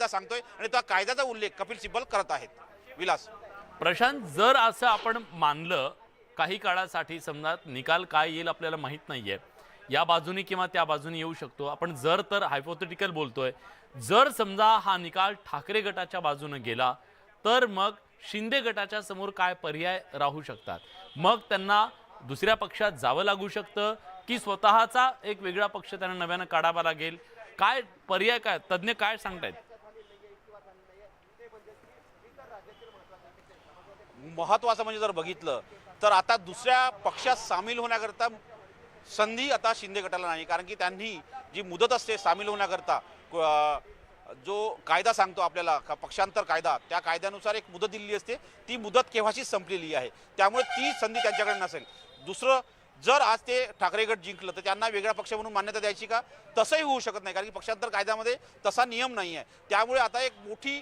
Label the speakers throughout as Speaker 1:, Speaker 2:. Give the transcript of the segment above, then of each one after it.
Speaker 1: कायदा सांगतोय आणि त्या कायद्याचा उल्लेख कपिल सिब्बल करत आहेत. विलास.
Speaker 2: प्रशांत जर असं आपण मानलं काही काळासाठी समजा निकाल काय येईल आपल्याला माहीत नाहीये. या बाजूनी किंवा त्या बाजूनी येऊ शकतो. आपण जर तर हायपोथेटिकल बोलतोय. जर समजा हा निकाल ठाकरे गटाच्या बाजूनं गेला तर मग शिंदे गटाच्या समोर काय पर्याय राहू शकतात? मग त्यांना दुसऱ्या पक्षात जावं लागू शकतं की स्वतःचा एक वेगळा पक्ष त्यांना नव्यानं काढावा लागेल? काय पर्याय काय? तज्ज्ञ काय सांगतायत?
Speaker 1: महत्त्वाचं म्हणजे जर बघितलं तर आता दुसऱ्या पक्षात सामील होण्याकरता संधी आता शिंदे गटाला नाही. कारण की त्यांनी जी मुदत असते सामील होण्याकरता जो कायदा सांगतो आपल्याला का पक्षांतर कायदा त्या कायद्यानुसार एक मुदत दिलेली असते. ती मुदत केव्हाशीच संपलेली आहे? त्यामुळे ती संधी त्यांच्याकडे नसेल. दुसरं जर आज ते ठाकरे गट जिंकलं तर त्यांना वेगळा पक्ष म्हणून मान्यता द्यायची का? तसंही होऊ शकत नाही कारण की पक्षांतर कायद्यामध्ये तसा नियम नाही आहे. त्यामुळे आता एक मोठी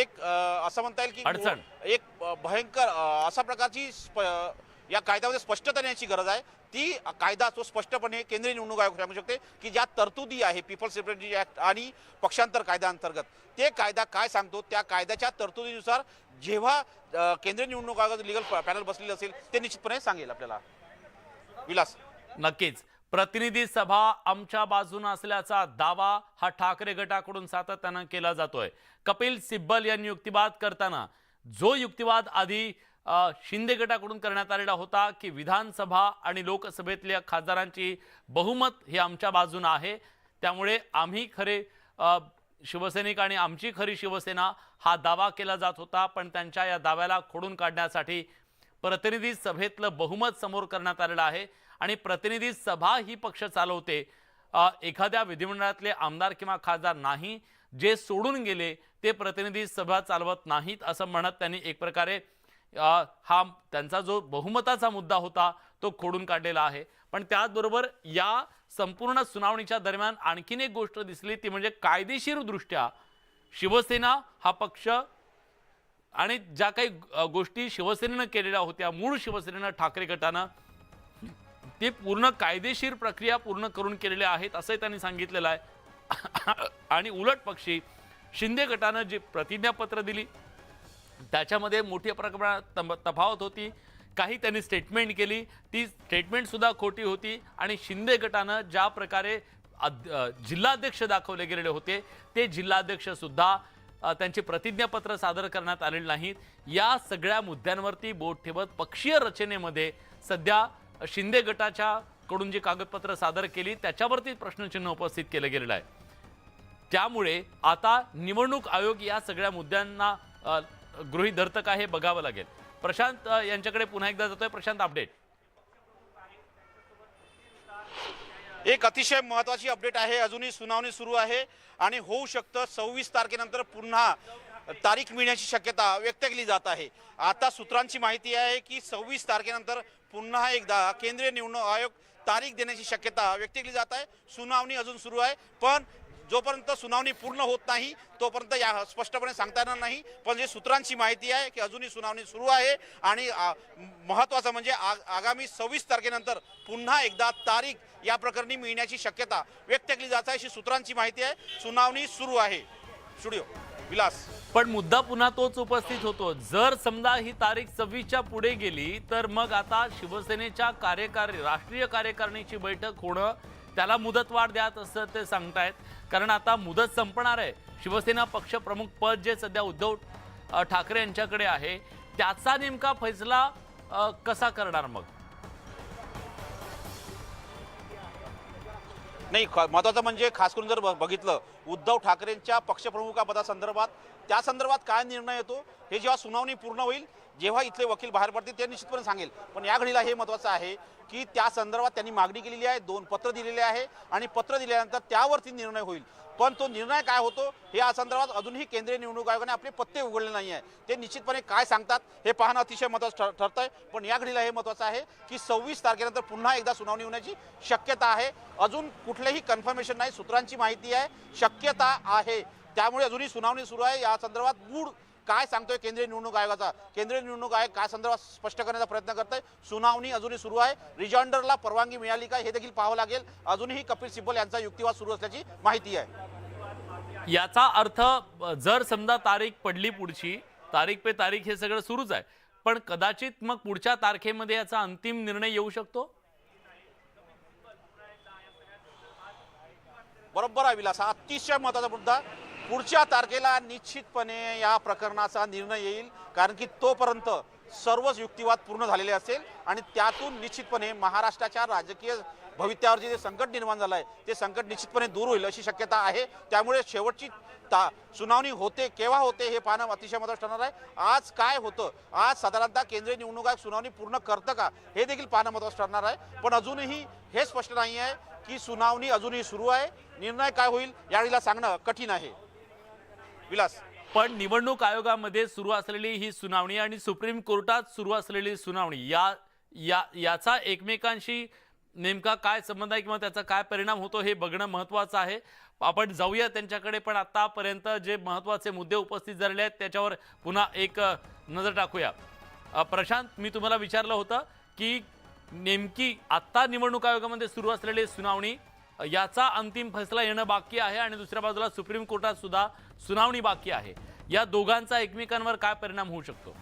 Speaker 1: एक असं म्हणता येईल की
Speaker 2: अडचण.
Speaker 1: एक भयंकर अशा प्रकारची या कायद्यामध्ये स्पष्टता येण्याची गरज आहे. ती कायदा तो स्पष्टपणे केंद्रीय निवडणूक आयोग सांगू शकते की ज्या तरतुदी आहे पीपल सेक्रेटरी ऍक्ट आणि पक्षांतर कायद्याअंतर्गत ते कायदा काय सांगतो? त्या कायद्याच्या तरतुदीनुसार जेव्हा केंद्रीय निवडणूक आयोगाचं लिगल पॅनल बसलेलं असेल ते निश्चितपणे सांगेल आपल्याला. विलास.
Speaker 2: नक्कीच. प्रतिनिधी सभा आमच्या बाजूने असल्याचा दावा हा ठाकरे गटाकडून सातत्यानं केला जातोय. कपिल सिब्बल यांनी युक्तिवाद करताना जो युक्तिवाद आधी शिंदे गटाकडून करण्यात आलेला होता की विधानसभा आणि लोकसभेतल्या खासदारांची बहुमत हे आमच्या बाजूनं आहे. त्यामुळे आम्ही खरे शिवसैनिक आणि आमची खरी शिवसेना हा दावा केला जात होता पण त्यांच्या या दाव्याला खोडून काढण्यासाठी प्रतिनिधी सभेतलं बहुमत समोर करण्यात आलेलं आहे आणि प्रतिनिधी सभा ही पक्ष चालवते. एखाद्या विधिमंडळातले आमदार किंवा खासदार नाही जे सोडून गेले ते प्रतिनिधी सभा चालवत नाहीत असं म्हणत त्यांनी एक प्रकारे हा त्यांचा जो बहुमताचा मुद्दा होता तो खोडून काढलेला आहे. पण त्याचबरोबर या संपूर्ण सुनावणीच्या दरम्यान आणखीन एक गोष्ट दिसली ती म्हणजे कायदेशीरदृष्ट्या शिवसेना हा पक्ष आणि ज्या काही गोष्टी शिवसेनेनं केलेल्या होत्या मूळ शिवसेनेनं ठाकरे गटानं ते पूर्ण कायदेशीर प्रक्रिया पूर्ण करून केलेल्या आहेत असंही त्यांनी सांगितलेलं आहे. आणि उलट पक्षी शिंदे गटानं जे प्रतिज्ञापत्र दिली त्याच्यामध्ये मोठ्या प्रमाणात तफावत होती. काही त्यांनी स्टेटमेंट केली ती स्टेटमेंटसुद्धा खोटी होती आणि शिंदे गटानं ज्या प्रकारे जिल्हाध्यक्ष दाखवले गेलेले होते ते जिल्हाध्यक्षसुद्धा त्यांची प्रतिज्ञापत्र सादर करण्यात आलेली नाहीत. या सगळ्या मुद्द्यांवरती बोट ठेवत पक्षीय रचनेमध्ये सध्या शिंदे गटाच्या कडून जी कागदपत्र सादर केली त्याच्यावरती प्रश्नचिन्ह उपस्थित केलं गेलेलं आहे. त्यामुळे आता निवडणूक आयोग या सगळ्या मुद्द्यांना गृहित धरतं का हे बघावं लागेल. प्रशांत यांच्याकडे पुन्हा एकदा जातोय. प्रशांत अपडेट
Speaker 1: एक अतिशय महत्त्वाची अपडेट आहे. अजूनही सुनावणी सुरू आहे आणि होऊ शकतं सव्वीस तारखेनंतर पुन्हा तारीख मिळण्याची शक्यता व्यक्त केली जात आहे. आता सूत्रांची माहिती आहे की सव्वीस तारखेनंतर पुन्हा एकदा केंद्रीय निवडणूक आयोग तारीख देण्याची शक्यता व्यक्त केली जात आहे. सुनावणी अजून सुरू आहे पण जोपर्यंत सुनावणी पूर्ण होत नाही तोपर्यंत या स्पष्टपणे सांगता येणार नाही. पण जे सूत्रांची माहिती आहे की अजूनही सुनावणी सुरू आहे आणि महत्त्वाचं म्हणजे आ- आगामी सव्वीस तारखेनंतर पुन्हा एकदा तारीख या प्रकरणी मिळण्याची शक्यता व्यक्त केली जात आहे. अशी सूत्रांची माहिती आहे. सुनावणी सुरू आहे. स्टुडिओ विलास.
Speaker 2: पण मुद्दा पुन्हा तोच उपस्थित होतो. जर समजा ही तारीख सव्वीसच्या पुढे गेली तर मग आता शिवसेनेच्या कार्यकारी राष्ट्रीय कार्यकारिणीची बैठक होणं त्याला मुदतवाढ द्यात असं ते सांगतायत. कारण आता मुदत संपणार आहे. शिवसेना पक्षप्रमुख पद जे सध्या उद्धव ठाकरे यांच्याकडे आहे त्याचा नेमका फैसला कसा करणार मग?
Speaker 1: नाही ख- म्हणजे खास करून जर ब- बघितलं उद्धव ठाकरेंच्या पक्षप्रमुखापदासंदर्भात त्या संदर्भात काय निर्णय येतो हे जेव्हा सुनावणी पूर्ण होईल जेव्हा इथले वकील बाहेर पडतील ते निश्चितपणे सांगेल. पण या घडीला हे महत्त्वाचं आहे की त्या संदर्भात त्यांनी मागणी केलेली आहे दोन पत्र दिलेले आहे आणि पत्र दिल्यानंतर त्यावरती निर्णय होईल. पण तो निर्णय काय होतो हे या संदर्भात अजूनही केंद्रीय निवडणूक आयोगाने आपले पत्ते उघडले नाही आहे. ते निश्चितपणे काय सांगतात हे पाहणं अतिशय महत्त्वाचं ठर ठरतं आहे पण या घडीला हे महत्त्वाचं आहे की सव्वीस तारखेनंतर पुन्हा एकदा सुनावणी होण्याची शक्यता आहे. अजून कुठलेही कन्फर्मेशन नाही सूत्रांची माहिती आहे शक्यता आहे. त्यामुळे अजूनही सुनावणी सुरू आहे. या संदर्भात मूळ काय सांगतोय केंद्रीय निवडणूक आयोगाचा? केंद्रीय निवडणूक आयोग काय संदर्भात स्पष्ट करण्याचा प्रयत्न करत आहे सुनावणी अजूनही सुरू आहे. रिजॉइंडरला परवानगी मिळाली का हे देखील पाहावं लागेल. अजूनही कपिल सिब्बल यांचा युक्तिवाद सुरू असल्याची माहिती आहे.
Speaker 2: याचा अर्थ जर समजा तारीख पडली पुढची तारीख पे तारीख हे सगळं सुरूच आहे. पण कदाचित मग पुढच्या तारखेमध्ये याचा अंतिम निर्णय येऊ शकतो?
Speaker 1: बरोबर आहे विलास. हा अतिशय महत्त्वाचा मुद्दा. पुढच्या तारखेला निश्चितपणे या प्रकरणाचा निर्णय येईल कारण की तोपर्यंत सर्वच युक्तिवाद पूर्ण झालेले असेल आणि त्यातून निश्चितपणे महाराष्ट्राच्या राजकीय भवित्यावर जे संकट निर्माण झालं आहे ते संकट निश्चितपणे दूर होईल अशी शक्यता आहे. त्यामुळे शेवटची ता सुनावणी होते केव्हा होते हे पाहणं अतिशय महत्त्वाचं ठरणार आहे. आज काय होतं? आज साधारणतः केंद्रीय निवडणूक आयोग सुनावणी पूर्ण करतं का? हे देखील पाहणं महत्त्वाचं ठरणार आहे. पण अजूनही हे स्पष्ट नाही आहे की सुनावणी अजूनही सुरू आहे. निर्णय काय होईल यावेळीला सांगणं कठीण आहे. विलास.
Speaker 2: पण निवडणूक आयोगामध्ये सुरू असलेली ही सुनावणी आणि सुप्रीम कोर्टात सुरू असलेली सुनावणी या या याचा एकमेकांशी नेमका काय संबंध आहे किंवा त्याचा काय परिणाम होतो हे बघणं महत्त्वाचं आहे. आपण जाऊया त्यांच्याकडे पण आतापर्यंत जे महत्त्वाचे मुद्दे उपस्थित झालेले आहेत त्याच्यावर पुन्हा एक नजर टाकूया. प्रशांत मी तुम्हाला विचारलं होतं की नेमकी आत्ता निवडणूक आयोगामध्ये सुरू असलेली सुनावणी याचा अंतिम फैसला येणं बाकी आहे आणि दुसऱ्या बाजूला सुप्रीम कोर्टात सुद्धा सुनावणी बाकी आहे. या दोघांचा एकमेकांवर काय परिणाम होऊ शकतो?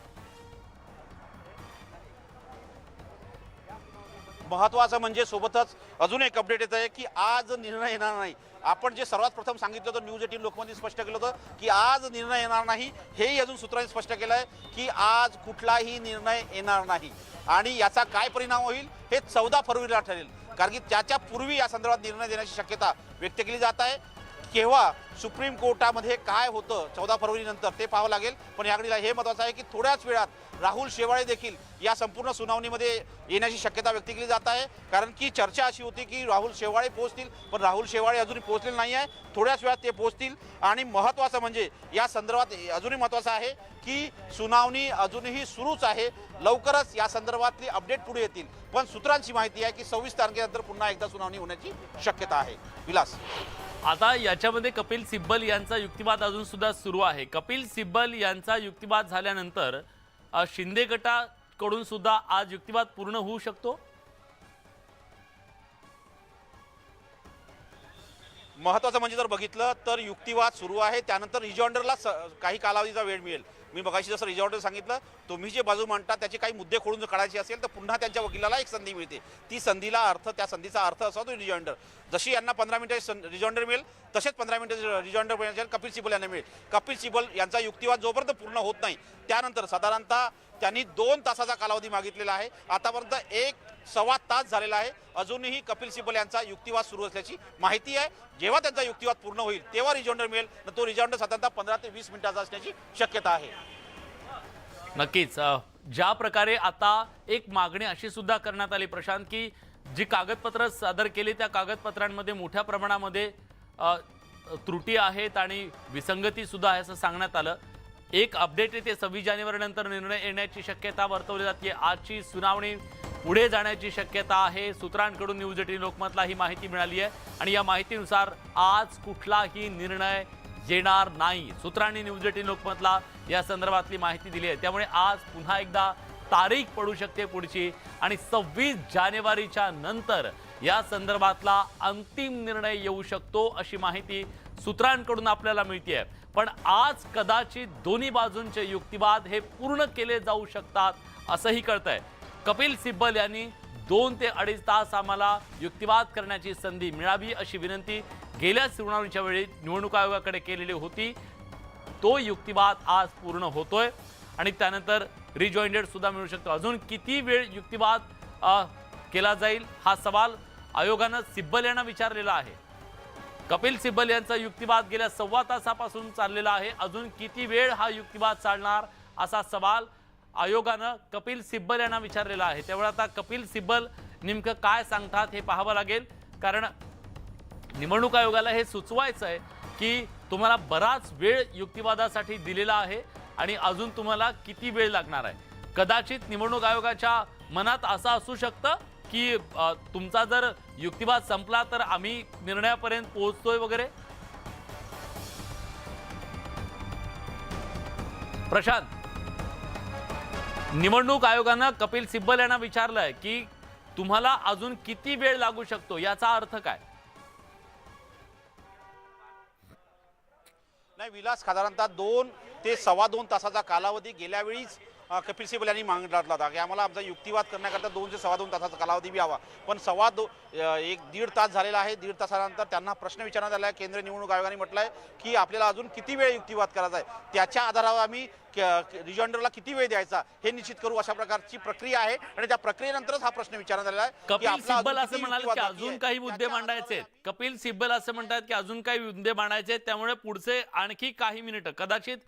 Speaker 1: महत्वाचं म्हणजे सोबतच अजून एक अपडेट येत आहे की आज निर्णय येणार नाही. आपण जे सर्वात प्रथम सांगितलं होतं न्यूज एटीन लोकमध्ये स्पष्ट केलं होतं की आज निर्णय येणार नाही. हेही अजून सूत्रांनी स्पष्ट केलं आहे की आज कुठलाही निर्णय येणार नाही. आणि याचा काय परिणाम होईल हे चौदा फरवरीला ठरेल. कारण की त्याच्या पूर्वी या संदर्भात निर्णय देण्याची शक्यता व्यक्त केली जात आहे. केव्हा सुप्रीम कोर्टामध्ये काय होतं चौदा फरवरी नंतर ते पाहावं लागेल. पण या घडीला हे महत्वाचं आहे की थोड्याच वेळात राहुल शेवाळे देखील या संपूर्ण सुनावणीमध्ये येण्याची शक्यता व्यक्त केली जात आहे. कारण की चर्चा अशी होती की राहुल शेवाळे पोहोचतील पण राहुल शेवाळे अजूनही पोहोचलेले नाही आहे. थोड्याच वेळात ते पोहोचतील. आणि महत्त्वाचं म्हणजे या संदर्भात अजूनही महत्त्वाचं आहे की सुनावणी अजूनही सुरूच आहे. लवकरच या संदर्भातली अपडेट पुढे येतील. पण सूत्रांची माहिती आहे की सव्वीस तारखेनंतर पुन्हा एकदा सुनावणी होण्याची शक्यता आहे. विलास.
Speaker 2: आता याच्यामध्ये कपिल सिब्बल यांचा युक्तिवाद अजून सुद्धा सुरू आहे. कपिल सिब्बल यांचा युक्तिवाद झाल्यानंतर शिंदे गटाकडून सुद्धा आज युक्तिवाद पूर्ण होऊ शकतो?
Speaker 1: महत्त्वाचं म्हणजे जर बघितलं तर युक्तिवाद सुरू आहे. त्यानंतर रिजॉइंडरला स काही कालावधीचा वेळ मिळेल. मी मगाशी जसं रिजॉइंडर सांगितलं तुम्ही जे बाजू मांडता त्याचे काही मुद्दे खोडून जर काढायचे असेल तर पुन्हा त्यांच्या वकिलाला एक संधी मिळते. ती संधीला अर्थ त्या संधीचा अर्थ असा तो रिजॉन्डर जशी यांना पंधरा मिनिटे सं रिजॉन्डर मिळेल तसेच पंधरा मिनिटं रिजॉइंडर मिळेल कपिल सिबल यांना मिळेल. कपिल सिबल यांचा युक्तिवाद जोपर्यंत पूर्ण होत नाही त्यानंतर साधारणतः त्यांनी दोन तासाचा कालावधी मागितलेला आहे. आतापर्यंत एक सव्वा तास झालेला आहे. अजूनही कपिल सिब्बल यांचा युक्तिवाद सुरू असल्याची माहिती आहे. जेव्हा त्यांचा युक्तिवाद पूर्ण होईल तेव्हा रिजॉइंडर मिळेल. तर तो रिजॉइंडर साधारणतः पंधरा ते वीस मिनिटाचा असण्याची शक्यता आहे.
Speaker 2: नक्कीच. ज्या प्रकारे आता एक मागणी अशी सुद्धा करण्यात आली प्रशांत की जी कागदपत्र सादर केली त्या कागदपत्रांमध्ये मोठ्या प्रमाणामध्ये त्रुटी आहेत आणि विसंगती सुद्धा आहे असं सांगण्यात आलं. एक अपडेट येते सव्वीस जानेवारी नंतर निर्णय येण्याची शक्यता वर्तवली जाते. आजची सुनावणी पुढे जाण्याची शक्यता आहे. सूत्रांकडून न्यूज एटीन लोकमतला ही माहिती मिळाली आहे. आणि या माहितीनुसार आज कुठलाही निर्णय येणार नाही. सूत्रांनी न्यूज एटीन लोकमतला या संदर्भातली माहिती दिली आहे. त्यामुळे आज पुन्हा एकदा तारीख पडू शकते पुढची. आणि सव्वीस जानेवारीच्या नंतर या संदर्भातला अंतिम निर्णय येऊ शकतो अशी माहिती सूत्रांकडून आपल्याला मिळते पण आज कदाचित दोन्ही बाजूंचे युक्तिवाद हे पूर्ण केले जाऊ शकतात असंही कळतंय. कपिल सिब्बल यांनी दोन ते अडीच तास आम्हाला युक्तिवाद करण्याची संधी मिळावी अशी विनंती गेल्या सुनावणीच्या वेळी निवडणूक आयोगाकडे केलेली होती. तो युक्तिवाद आज पूर्ण होतोय आणि त्यानंतर रिजॉइंडेड सुद्धा मिळू शकतो. अजून किती वेळ युक्तिवाद केला जाईल हा सवाल आयोगानं सिब्बल यांना विचारलेला आहे. कपिल सिब्बल यांचा युक्तिवाद गेल्या सव्वा तासापासून चाललेला आहे. अजून किती वेळ हा युक्तिवाद चालणार असा सवाल आयोगानं कपिल सिब्बल यांना विचारलेलं आहे. त्यामुळे आता कपिल सिब्बल नेमकं काय सांगतात हे पाहावं लागेल. कारण निवडणूक आयोगाला हे सुचवायचं आहे की तुम्हाला बराच वेळ युक्तिवादासाठी दिलेला आहे आणि अजून तुम्हाला किती वेळ लागणार आहे. कदाचित निवडणूक आयोगाच्या मनात असं असू शकतं की तुमचा जर युक्तिवाद संपला तर आम्ही निर्णयापर्यंत पोहोचतोय वगैरे. प्रशांत. निवडणूक आयोगानं कपिल सिब्बल यांना विचारलंय की तुम्हाला अजून किती वेळ लागू शकतो? याचा अर्थ काय?
Speaker 1: नाही विलास साधारणतः दोन ते सव्वा दोन तासाचा कालावधी गेल्या वेळीच कपिल सिबल यांनी मागितला होता. की आम्हाला आमचा युक्तिवाद करण्याकरता दोन ते सव्वा दोन तासाचा कालावधी बी हवा पण सव्वा दो एक दीड तास झालेला आहे. दीड तासानंतर त्यांना प्रश्न विचारण्यात आला आहे. केंद्रीय निवडणूक आयोगाने म्हटलं आहे की आपल्याला अजून किती वेळ युक्तिवाद करायचा आहे? त्याच्या आधारावर आम्ही रिजॉइंडरला किती वेळ द्यायचा हे निश्चित करू अशा प्रकारची प्रक्रिया आहे. आणि त्या प्रक्रियेनंतरच हा प्रश्न विचारण्यात आलेला आहे की
Speaker 2: कपिल सिब्बल असं म्हणाले की अजून. काही मुद्दे मांडायचे कपिल सिब्बल असं म्हणतात की अजून काही मुद्दे मांडायचे त्यामुळे पुढचे आणखी काही मिनिटं. कदाचित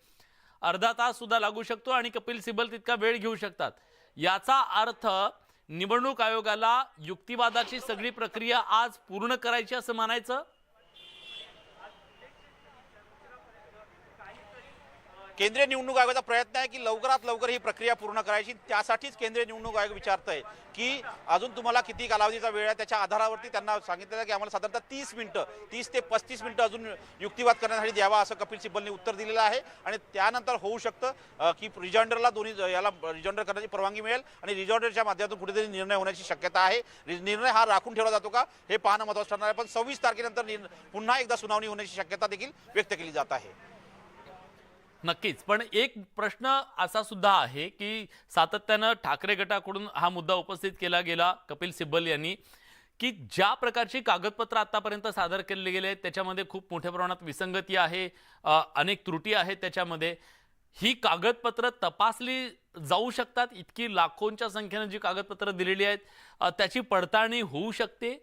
Speaker 2: अर्धा तास सुद्धा लागू शकतो आणि कपिल सिब्बल तितका वेळ घेऊ शकतात. याचा अर्थ निवडणूक आयोगाला युक्तिवादाची सगळी प्रक्रिया आज पूर्ण करायची असं मानायचं
Speaker 1: केंद्रीय निवडणूक आयोगाचा प्रयत्न आहे की लवकरात लवकर ही प्रक्रिया पूर्ण करायची. त्यासाठीच केंद्रीय निवडणूक आयोग विचारत आहे की अजून तुम्हाला किती कालावधीचा वेळ आहे? त्याच्या आधारावरती त्यांना सांगितलेलं की आम्हाला साधारणतः तीस मिनिटं तीस ते पस्तीस मिनिटं अजून युक्तिवाद करण्यासाठी द्यावा असं कपिल सिब्बलने उत्तर दिलेलं आहे. आणि त्यानंतर होऊ शकतं की रिजॉन्डरला दोन्ही याला रिजॉन्डर करण्याची परवानगी मिळेल आणि रिजॉन्डरच्या माध्यमातून कुठेतरी निर्णय होण्याची शक्यता आहे. निर्णय हा राखून ठेवला जातो का हे पाहणं महत्त्वाचं ठरणार आहे. पण सव्वीस तारखेनंतर पुन्हा एकदा सुनावणी होण्याची शक्यता देखील व्यक्त केली जात आहे.
Speaker 2: नक्कीच. पण एक प्रश्न असा सुद्धा आहे की सातत्यानं ठाकरे गटाकडून हा मुद्दा उपस्थित केला गेला कपिल सिब्बल यांनी की ज्या प्रकारची कागदपत्र आतापर्यंत सादर केले गेले आहेत त्याच्यामध्ये खूप मोठ्या प्रमाणात विसंगती आहे अनेक त्रुटी आहेत त्याच्यामध्ये. ही कागदपत्र तपासली जाऊ शकतात? इतकी लाखोंच्या संख्येनं जी कागदपत्र दिलेली आहेत त्याची पडताळणी होऊ शकते?